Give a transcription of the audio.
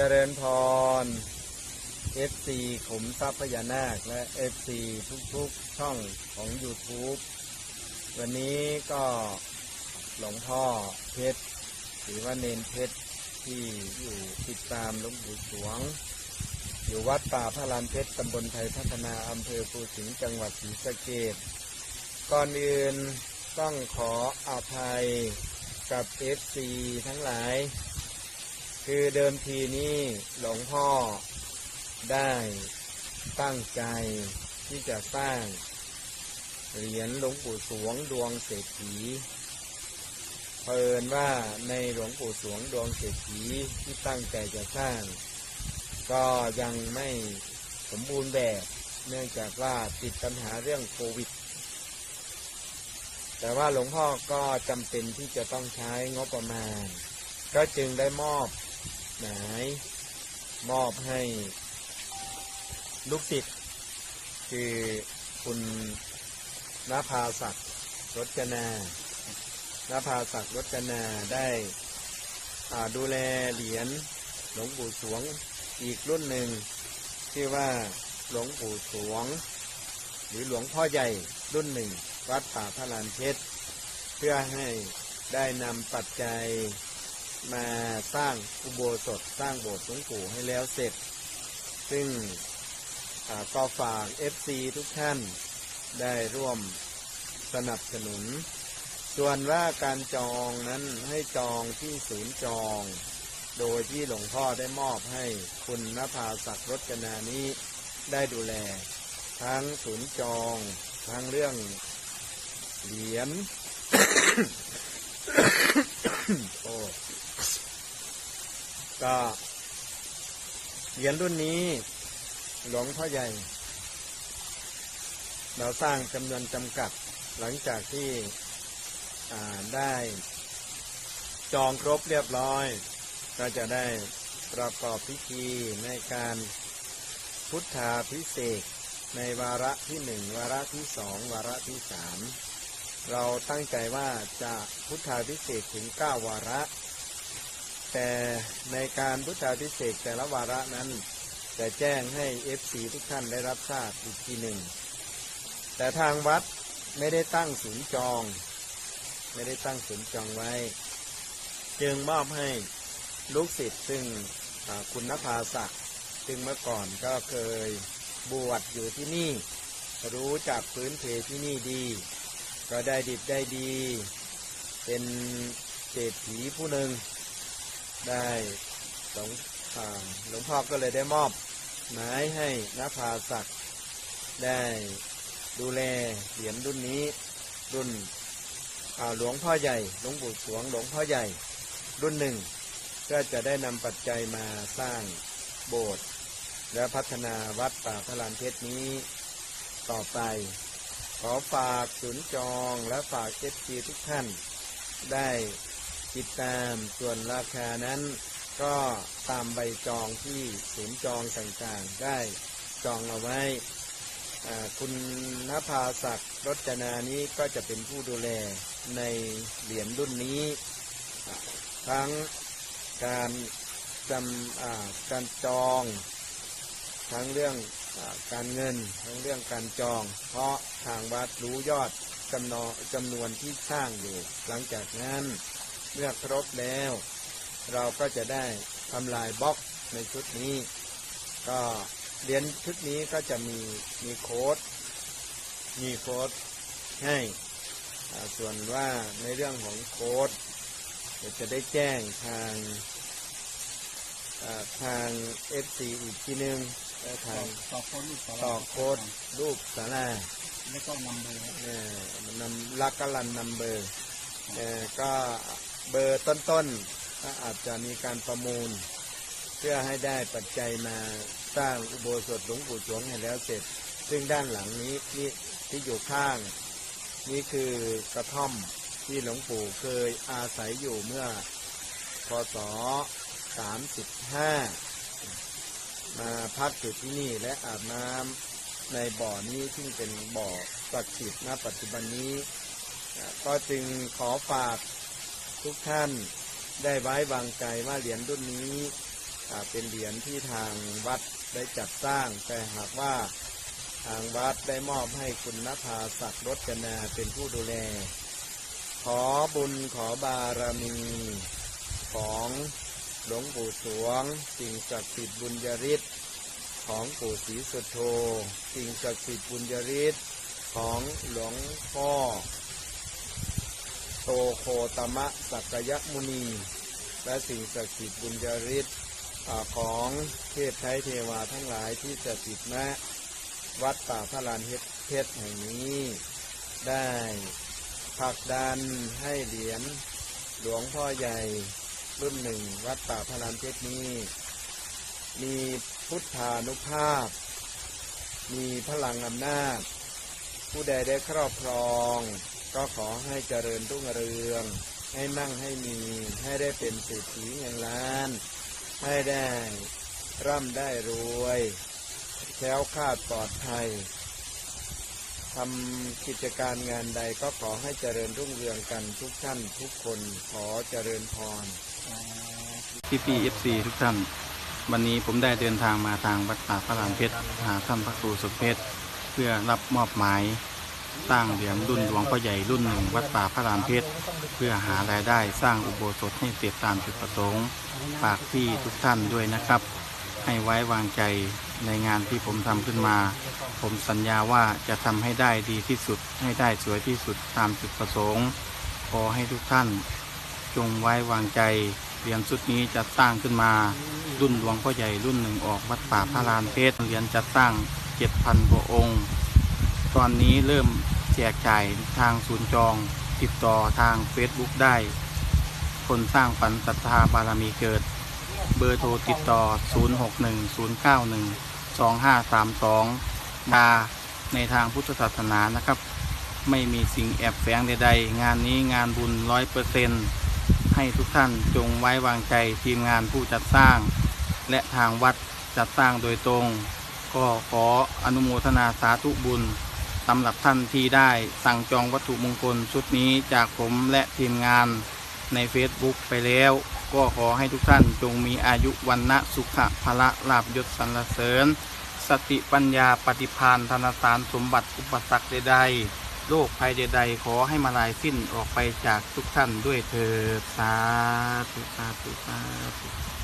เจริญพร FC ขุมทรัพย์พญานาคและ FC ทุกๆช่องของ YouTube วันนี้ก็หลวงพ่อเพชรหรือว่าเนนเพชรที่อยู่ติดตามหลวงปู่สวง อยู่วัดป่าพระลานเพชรตำบลไทยพัฒนาอำเภอภูสิงห์จังหวัดศรีสะเกดก่อนอื่นต้องขออภัยกับ FC ทั้งหลาย คือเดิมทีนี้หลวงพ่อได้ตั้งใจที่จะสร้างเหรียญหลวงปู่สวงดวงเศรษฐีเผอิญว่าในหลวงปู่สวงดวงเศรษฐีที่ตั้งใจจะสร้าง ก็ยังไม่สมบูรณ์แบบ เนื่องจากว่าติดปัญหาเรื่องโควิด แต่ว่าหลวงพ่อก็จำเป็นที่จะต้องใช้งบประมาณ ก็จึงได้มอบ หมายมอบให้ลูกศิษย์คือคุณนภาศักดิ์รจนานภาศักดิ์รจนาได้ดูแลเหรียญหลวงปู่สวงอีกรุ่นหนึ่งชื่อว่าหลวงปู่สวง หรือหลวงพ่อใหญ่รุ่นหนึ่ง วัดป่าพระลานเพชรเพื่อให้ได้นำปัจจัย มาสร้างอุโบสถสร้างโบสถ์หลวงปู่ให้แล้วเสร็จ ซึ่งอ่าก็ฝาก FC ทุกท่านได้ร่วมสนับสนุน ส่วนว่าการจองนั้นให้จองที่ศูนย์จอง โดยที่หลวงพ่อได้มอบให้คุณนภาศักดิ์รจนานี้ได้ดูแล ทั้งศูนย์จอง ทั้งเรื่องเหรียญ ก็เหรียญรุ่นนี้ หลวงพ่อใหญ่ เราสร้างจำนวนจำกัด หลังจากที่ได้จองครบเรียบร้อย ก็จะได้ประกอบพิธีในการพุทธาพิเศษในวาระที่หนึ่งวาระที่สองวาระที่สามเราตั้งใจว่าจะพุทธาพิเศษถึงเก้าวาระ แต่ในการพุทธาพิเศษแต่ละวาระนั้น จะแจ้งให้ FC ทุกท่านได้รับทราบอีกทีหนึ่ง แต่ทางวัดไม่ได้ตั้งศูนย์จอง ไม่ได้ตั้งศูนย์จองไว้ จึงมอบให้ลูกศิษย์ซึ่งคุณนภาศักดิ์ซึ่งเมื่อก่อนก็เคยบวชอยู่ที่นี่ รู้จักพื้นเพที่นี่ดี ก็ได้ดิบได้ดี เป็นเศรษฐีผู้หนึ่ง ได้หลวงอ่าหลวงพ่อก็เลยได้มอบหมายให้นภาศักดิ์ได้ดูแลเหรียญรุ่นนี้รุ่นหลวงพ่อใหญ่หลวงปู่สวงหลวงพ่อใหญ่รุ่นหนึ่ง ก็จะได้นำปัจจัยมาสร้างโบสถ์และพัฒนาวัดป่าพระลานเพชรนี้ ต่อไป ขอฝากศูนย์จองและฝากเอฟซีทุกท่าน ได้ ติดตามส่วนราคานั้น ก็ตามใบจองที่ศูนย์จองต่างๆ ได้จองเอาไว้คุณนภาศักดิ์รจนานี้ก็จะเป็นผู้ดูแลในเหรียญรุ่นนี้ ทั้งการจำการจอง ทั้งเรื่องอการเงิน ทั้งเรื่องการจอง เพราะทางวัดรู้ยอดจำนวนจำนวนที่สร้างอยู่ หลังจากนั้น เมื่อครบแล้ว เราก็จะได้ทำลายบล็อกในชุดนี้ ก็เหรียญชุดนี้ก็จะมีมีโค้ด มีโค้ดให้อ่าส่วนว่าในเรื่องของโค้ดเดี๋ยวจะได้แจ้งทางอ่าทาง FC อีกทีนึงและทางต่อโค้ดลูกต่อต่อโค้ดรูปสาราแล้วก็นำเบอร์เอ่อนำลักกะลันนำเบอร์เอ่อก็ เบอร์ต้นๆก็อาจจะมีการประมูล เพื่อให้ได้ปัจจัยมาสร้างอุโบสถหลวงปู่สวงให้แล้วเสร็จ ซึ่งด้านหลังนี้นี่ที่อยู่ข้าง นี่คือกระท่อมที่หลวงปู่เคยอาศัยอยู่เมื่อพศ 35 มาพักอยู่ที่นี่และอาบน้ำในบ่อนี้ซึ่งเป็นบ่อศักดิ์สิทธิ์ณปัจจุบันนี้ ก็จึงขอฝาก ทุกท่านได้ไว้วางใจว่าเหรียญรุ่นนี้เป็นเหรียญที่ทางวัดได้จัดสร้าง แต่หากว่าทางวัดได้มอบให้คุณนภาศักดิ์รจนาเป็นผู้ดูแล ขอบุญขอบารมีของหลวงปู่สวง สิ่งศักดิ์สิทธิ์บุญยริศของปู่ศรีสุโธสิ่งศักดิ์สิทธิ์บุญยริศของหลวงพ่อ โตโคตมะสักยมุนี และสิ่งศักดิ์สิทธิ์บุญยริศของเทพไทยเทวาทั้งหลายที่สถิตณวัดป่าพระลานเพชรแห่งนี้ ได้ผลักดันให้เหรียญหลวงพ่อใหญ่รุ่นหนึ่งวัดป่าพระลานเพชรนี้ มีพุทธานุภาพ มีพลังอำนาจ ผู้ใดได้ครอบครอง ก็ขอให้เจริญรุ่งเรือง ให้มั่งให้มี ให้ได้เป็นเศรษฐีเงินล้าน ให้ได้ร่ำได้รวยแคล้วคลาดปลอดภัยทำกิจการงานใดก็ขอให้เจริญรุ่งเรืองกันทุกท่านทุกคนขอเจริญพรพี่พีเอฟซีทุกท่าน วันนี้ผมได้เดินทางมาทางวัดป่าพระลานเพชรหาท่านพระครูสุเพชรเพื่อรับมอบหมาย สร้างเหรียญรุ่นหลวงพ่อใหญ่รุ่นหนึ่งวัดป่าพระลานเพชรเพื่อหารายได้สร้างอุโบสถให้เสร็จตามจุดประสงค์ฝากพี่ทุกท่านด้วยนะครับ ให้ไว้วางใจในงานที่ผมทำขึ้นมา ผมสัญญาว่าจะทำให้ได้ดีที่สุด ให้ได้สวยที่สุดตามจุดประสงค์ขอให้ทุกท่าน จงไว้วางใจเหรียญชุดนี้จะสร้างขึ้นมา รุ่นหลวงพ่อใหญ่รุ่นหนึ่งออกวัดป่าพระลานเพชรเหรียญจะสร้างเจ็ดพันกว่าองค์ ตอนนี้เริ่มแจกจ่ายทางศูนย์จอง ติดต่อทาง Facebook ได้ คนสร้างฝันศรัทธาบารมีเกิด เบอร์โทรติดต่อ 0610912532 ดาในทางพุทธศาสนานะครับ ไม่มีสิ่งแอบแฝงใดๆ งานนี้งานบุญร้อยเปอร์เซนให้ทุกท่านจงไว้วางใจทีมงานผู้จัดสร้าง และทางวัดจัดสร้างโดยตรง ก็ขออนุโมทนาสาธุบุญ สำหรับท่านที่ได้สั่งจองวัตถุมงคลชุดนี้จากผมและทีมงานใน Facebook ไปแล้ว ก็ขอให้ทุกท่านจงมีอายุวันนะสุขะพละลาบยศสรรเสริญ สติปัญญาปฏิพานธนสารสมบัติอุปสรรคใดๆโรคภัยใดๆ ขอให้มาลายสิ้นออกไปจากทุกท่านด้วยเถิดสาธุสาธุสาธุ